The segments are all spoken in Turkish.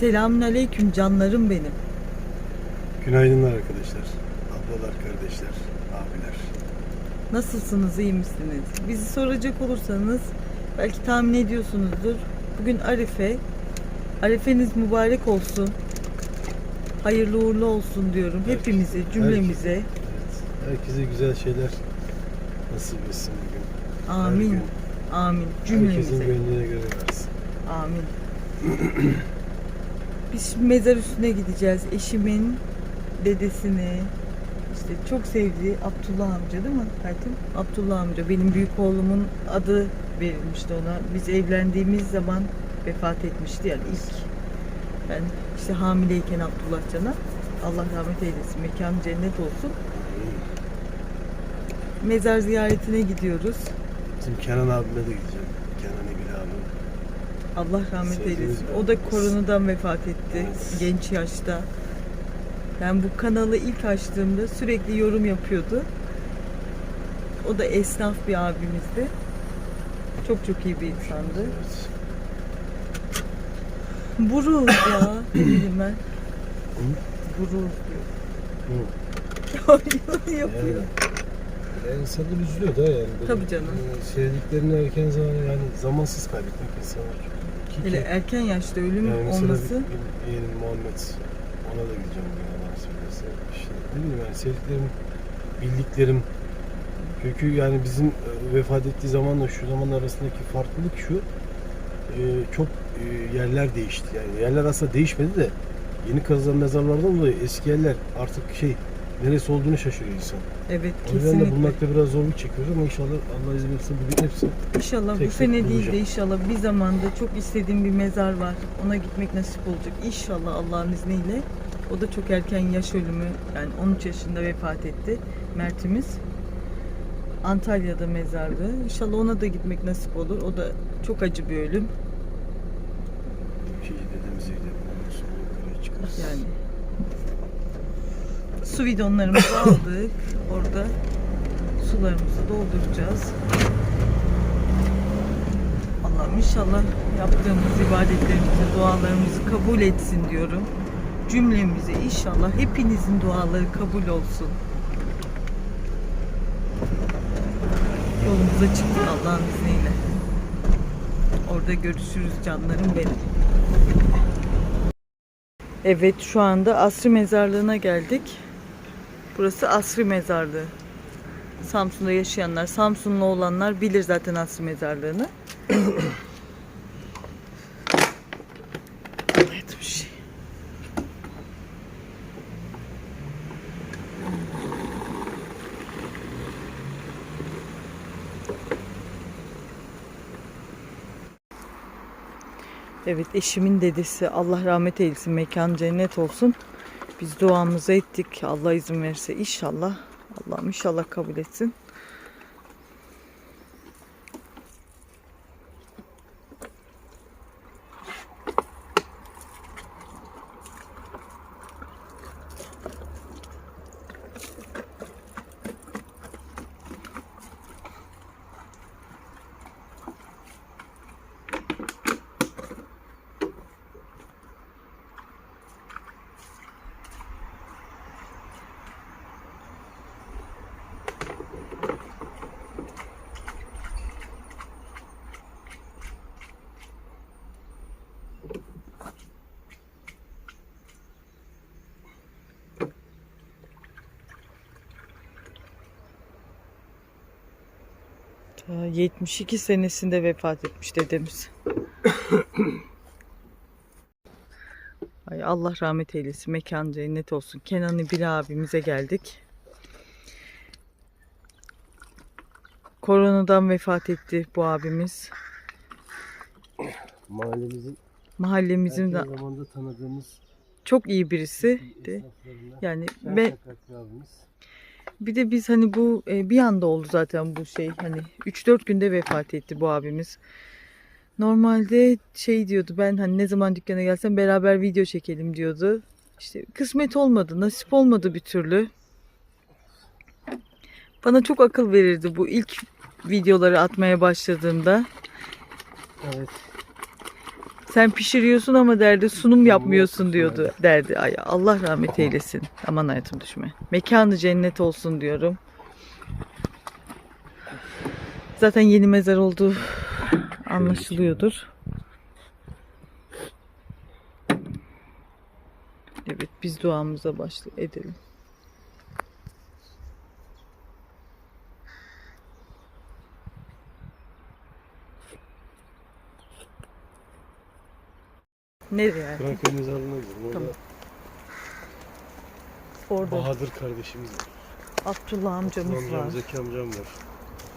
Selamünaleyküm canlarım benim. Günaydınlar arkadaşlar. Ablalar, kardeşler, abiler. Nasılsınız, iyi misiniz? Bizi soracak olursanız belki tahmin ediyorsunuzdur. Bugün Arife. Arifeniz mübarek olsun. Hayırlı uğurlu olsun diyorum hepimize, cümlemize. Evet. Herkese güzel şeyler nasip etsin bugün. Her Amin. gün Amin. Herkesin Cümlemize. gönlüne göre versin. Amin. Biz şimdi mezar üstüne gideceğiz. Eşimin dedesini işte çok sevdiği Abdullah amca değil mi Hayatım? Abdullah amca. Benim büyük oğlumun adı verilmişti ona. Biz evlendiğimiz zaman vefat etmişti yani ilk. Ben işte hamileyken Abdullah Can'a. Allah rahmet eylesin. Mekan cennet olsun. Mezar ziyaretine gidiyoruz. Bizim Kenan abime de gideceğim. Allah rahmet eylesin. O da koronadan vefat etti genç yaşta. Ben bu kanalı ilk açtığımda sürekli yorum yapıyordu. O da esnaf bir abimizdi. Çok çok iyi bir insandı. Buruz ya. Ne bileyim ben. Buruz diyor. Yapıyor. Yani insanlar üzülüyor da yani. Böyle, Tabii canım. e, Sevdiklerini erken zaman yani zamansız kaybetmek insanlar. Ki- Hele ki- erken yaşta ölüm Yani olması bir, bir yeğenim Muhammed ona da gideceğim bugün Allah söylerse. İşte ne bileyim yani sevdiklerim, bildiklerim. Çünkü yani bizim e, vefat ettiği zamanla şu zaman arasındaki farklılık şu. e, çok e, yerler değişti. Yani yerler aslında değişmedi de yeni kazılan mezarlardan dolayı eski yerler artık şey neresi olduğunu şaşırıyor insan. evet O yüzden de kesinlikle. bulmakta biraz zorluk çekiyoruz ama inşallah Allah izin verirse bugün hepsi İnşallah bu tek tek sene değil de inşallah bir zamanda çok istediğim bir mezar var. Ona gitmek nasip olacak. İnşallah Allah'ın izniyle. O da çok erken yaş ölümü yani 13 yaşında vefat etti Mert'imiz. Antalya'da mezardı. İnşallah ona da gitmek nasip olur. O da çok acı bir ölüm. şey dedemize gidelim. Yani su bidonlarımızı aldık. Orada sularımızı dolduracağız. Allah'ım inşallah yaptığımız ibadetlerimizi, dualarımızı kabul etsin diyorum. Cümlemize inşallah hepinizin duaları kabul olsun. Yolumuza çıktık Allah'ın izniyle. Orada görüşürüz canlarım benim. Evet şu anda Asri Mezarlığı'na geldik. Burası Asri Mezarlığı. Samsun'da yaşayanlar, Samsunlu olanlar bilir zaten Asri Mezarlığı'nı. evet bir şey. Evet eşimin dedesi Allah rahmet eylesin mekan cennet olsun. Biz duamızı ettik. Allah izin verirse inşallah. Allah'ım inşallah kabul etsin. Ta 72 senesinde vefat etmiş dedemiz. Ay Allah rahmet eylesin. Mekan cennet olsun. Kenan bir abimize geldik. Koronadan vefat etti bu abimiz. Mahallemizin Mahallemizin de zamanda tanıdığımız çok iyi birisi. Yani ben. Bir de biz hani bu e, bir anda oldu zaten bu şey hani 3-4 günde vefat etti bu abimiz. Normalde şey diyordu ben hani ne zaman dükkana gelsem beraber video çekelim diyordu. İşte kısmet olmadı, nasip olmadı bir türlü. Bana çok akıl verirdi bu ilk videoları atmaya başladığımda. Evet. Sen pişiriyorsun ama derdi sunum yapmıyorsun diyordu derdi. Ay Allah rahmet eylesin. Aman hayatım düşme. Mekanı cennet olsun diyorum. Zaten yeni mezar olduğu anlaşılıyordur. Evet biz duamıza başla edelim. Nereye? yani? Kıranköy mezarlığına gidelim. Orada Tamam. Orada Bahadır kardeşimiz var. Abdullah amcamız Amcam, var. Zeki amcam var.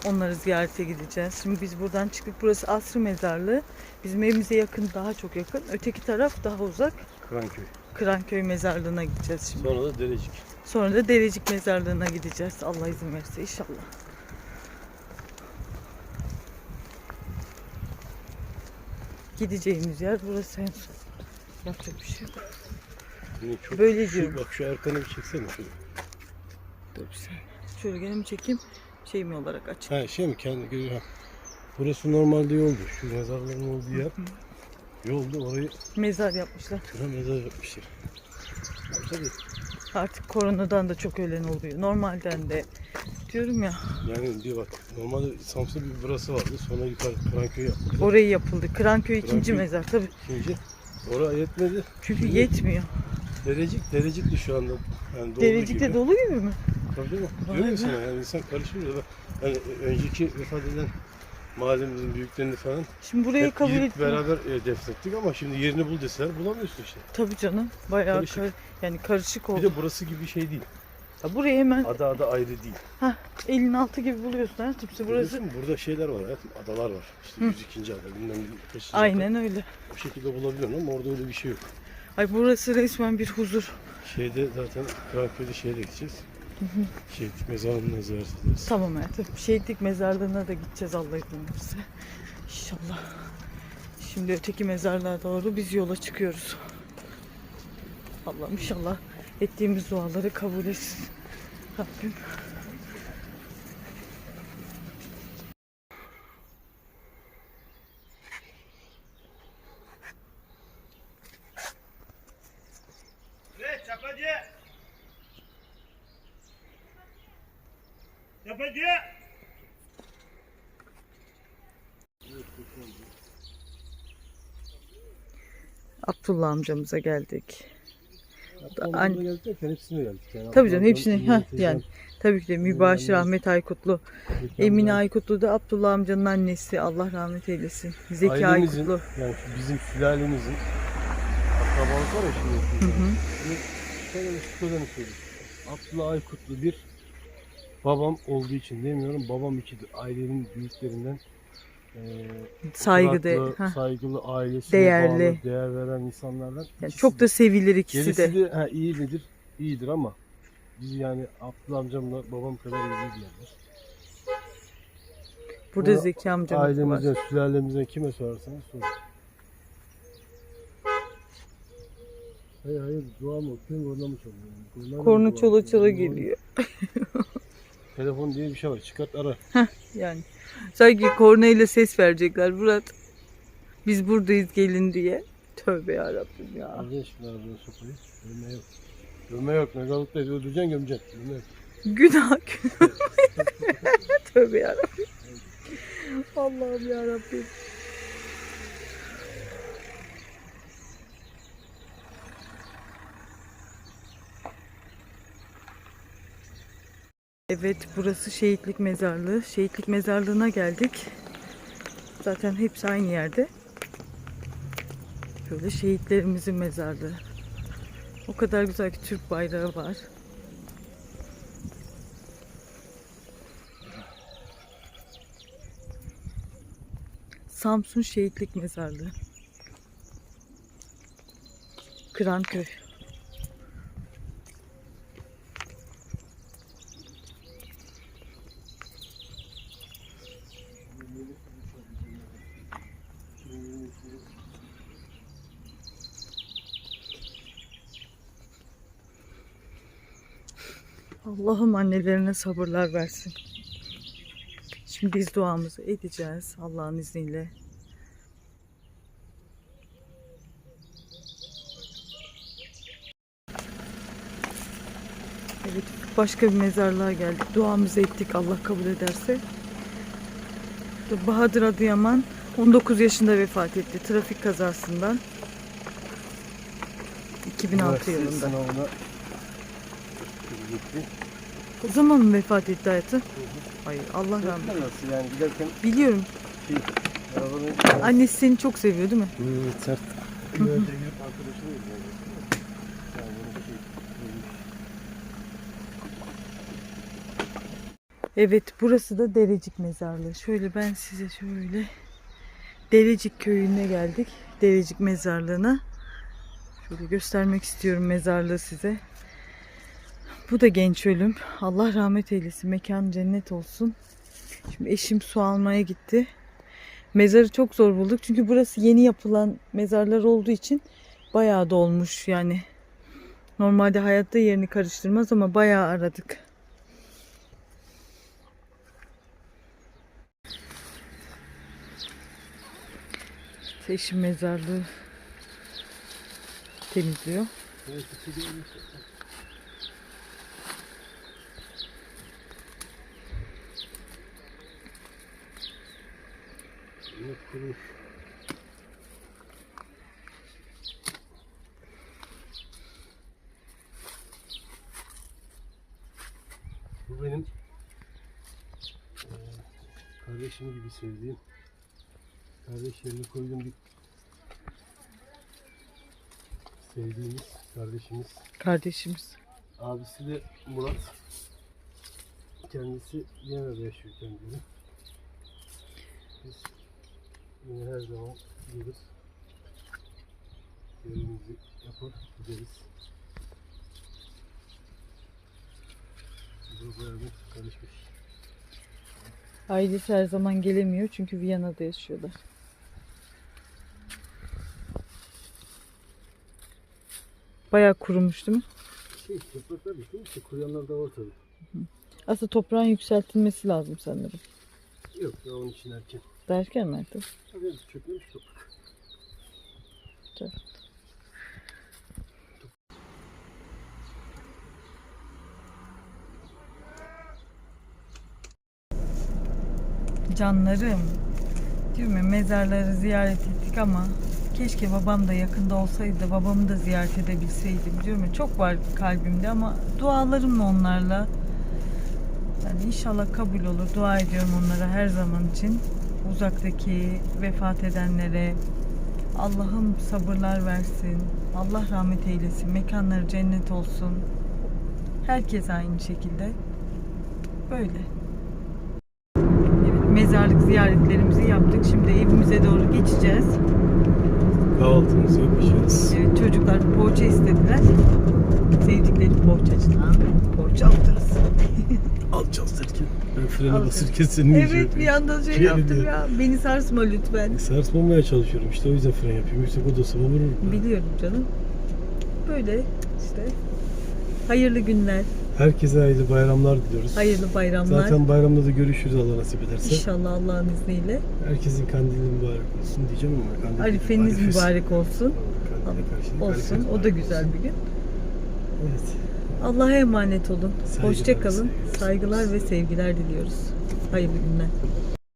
Onları ziyarete gideceğiz. Şimdi biz buradan çıktık. Burası Asrı Mezarlığı. Bizim evimize yakın, daha çok yakın. Öteki taraf daha uzak. Kıranköy. Kıranköy Mezarlığı'na gideceğiz şimdi. Sonra da Derecik. Sonra da Derecik Mezarlığı'na gideceğiz. Allah izin verirse inşallah. Gideceğimiz yer burası en son. Yapacak bir şey yok. Çok Böyle şu, diyorum. Bak şu arkanı bir çeksene şöyle. Dur bir saniye. Şöyle gene mi çekeyim? Şey mi olarak aç? Ha şey mi kendi gözü ha. Burası normalde yoldu. Şu mezarların olduğu yer. Yoldu orayı Mezar yapmışlar. şuna mezar yapmışlar. Tabii Artık koronadan da çok ölen oluyor. Normalden de diyorum ya yani diyor bak normalde Samsun bir burası vardı. Sonra yukarı Kıranköy yaptılar. orayı yapıldı. Kıranköy ikinci Kıranköy- mezar tabii. İkinci. Oraya yetmedi. Çünkü yetmiyor. Derecik, derecikli şu anda. Yani doldu Derecikte gibi. dolu gibi mi? Tabii değil mi? Diyorum ya sana yani insan karışmıyor da ben yani önceki vefat eden mahallemizin büyüklerini falan Şimdi burayı hep kabul gidip etmiyor. beraber e, defnettik ama şimdi yerini bul deseler bulamıyorsun işte. Tabii canım. Bayağı Karışık. kar- yani karışık Bir oldu. de burası gibi şey değil. Ha, burayı hemen Ada ada ayrı değil. elin altı gibi buluyorsun hayatım. İşte burası Burası burada şeyler var hayatım. Adalar var. İşte 102. ada bilmem kaçıncı ada. aynen öyle. O şekilde bulabiliyorsun ama orada öyle bir şey yok. Ay burası resmen bir huzur. Şeyde zaten Kırakköy'de şeye de gideceğiz. Şehit mezarlığına ziyaret ederiz. Tamam hayatım. Şehitlik mezarlığına da gideceğiz Allah izin verirse. İnşallah. Şimdi öteki mezarlığa doğru biz yola çıkıyoruz. Allah'ım inşallah ettiğimiz duaları kabul etsin. Rabbim. Çapacı. Çapacı. Abdullah amcamıza geldik. An- hepsine geldik. Yani Tabii canım amcam, Ha yani tabii ki de Mübaşir Emine Ahmet Aykutlu. Emine. Aykutlu da Abdullah amcanın annesi. Allah rahmet eylesin. Zeki Ailemizin, Aykutlu. Yani bizim sülalemizin akrabalık var ya şimdi. Hı hı. Şimdi şöyle söyleyeyim. Abdullah Aykutlu bir babam olduğu için demiyorum. Babam ikidir. Ailenin büyüklerinden ha. saygılı, ailesine Değerli. bağlı, değer veren insanlardan. Yani çok da sevilir ikisi Gerisi de. de, ha, iyi midir? İyidir ama biz yani Abdullah amcamla babam kadar iyi değiller. Burada Bunu Zeki amcamız var. Ailemizden, sülalemizden kime sorarsanız sorun. Hayır hayır dua mı okuyorsun korna mı çalıyorsun? Korna çola çola geliyor. Telefon diye bir şey var çıkart ara. Yani sanki kornayla ses verecekler Murat. Biz buradayız gelin diye. Tövbe yarabbim ya. Arada şimdi arabaya sopayı. Gömme yok. Gömme yok. Mezarlıkta öldüreceksin gömeceksin. Gömme yok. Günah günah. Tövbe yarabbim. Allah'ım yarabbim. Evet burası şehitlik mezarlığı. Şehitlik mezarlığına geldik. Zaten hepsi aynı yerde. Böyle şehitlerimizin mezarlığı. O kadar güzel ki Türk bayrağı var. Samsun Şehitlik Mezarlığı. Kıranköy. Allah'ım annelerine sabırlar versin. Şimdi biz duamızı edeceğiz Allah'ın izniyle. Evet başka bir mezarlığa geldik. Duamızı ettik Allah kabul ederse. Bahadır Adıyaman 19 yaşında vefat etti trafik kazasından. 2006 yılında. O zaman mı vefat etti hayatı? Hayır Allah rahmet. Gittiler nasıl yani giderken Biliyorum. şey, arabanın... Annesi seni çok seviyor değil mi? Hmm, sert. Yani bunu şey, Evet burası da Derecik Mezarlığı. Şöyle ben size şöyle Derecik köyüne geldik. Derecik Mezarlığı'na. Şöyle göstermek istiyorum mezarlığı size. Bu da genç ölüm. Allah rahmet eylesin. Mekan cennet olsun. Şimdi eşim su almaya gitti. Mezarı çok zor bulduk. Çünkü burası yeni yapılan mezarlar olduğu için bayağı dolmuş yani. Normalde hayatta yerini karıştırmaz ama bayağı aradık. Eşim mezarlığı temizliyor. Evet, iki de olmuş. Yok, kurumuş. Bu benim eee, kardeşim gibi sevdiğim kardeş yerine koyduğum bir sevdiğimiz kardeşimiz Kardeşimiz. Abisi de Murat. Kendisi Viyana'da yaşıyor kendini. Biz yine her zaman gelir. Görevimizi yapar, gideriz. Bu karışmış. Ailesi her zaman gelemiyor çünkü Viyana'da yaşıyorlar. Bayağı kurumuş değil mi? Şey, topraklar değil mi? Kuruyanlar da var tabii. Aslında toprağın yükseltilmesi lazım sanırım. Yok ya onun için erken. Derken mi? Tabii toprak. Canlarım. Diyorum ya mezarları ziyaret ettik ama keşke babam da yakında olsaydı babamı da ziyaret edebilseydim diyorum ya çok var kalbimde ama dualarımla onlarla yani inşallah kabul olur. Dua ediyorum onlara her zaman için. Uzaktaki vefat edenlere Allah'ım sabırlar versin. Allah rahmet eylesin. Mekanları cennet olsun. Herkes aynı şekilde. Böyle. Evet, mezarlık ziyaretlerimizi yaptık. Şimdi evimize doğru geçeceğiz. Kahvaltımızı yapacağız. Evet, çocuklar poğaça istediler. Sevdikleri poğaçacıdan poğaça alacağız. Alacağız derken. Ben frene basırken senin evet bir anda şey yaptım ya. Beni sarsma lütfen. Sarsmamaya çalışıyorum işte o yüzden fren yapıyorum. Yoksa odasına vururum. Biliyorum canım. Böyle işte. Hayırlı günler, Herkese hayırlı bayramlar diliyoruz. hayırlı bayramlar. Zaten bayramda da görüşürüz Allah nasip ederse. İnşallah Allah'ın izniyle. Herkesin kandili mübarek olsun diyeceğim ama kandil Arifeniz mübarek olsun. Kandile karşılık Olsun. O da mübarek güzel olsun. bir gün. Evet. Allah'a emanet olun. Saygılar, Hoşça kalın. Saygılar ve sevgiler diliyoruz. Hayırlı günler.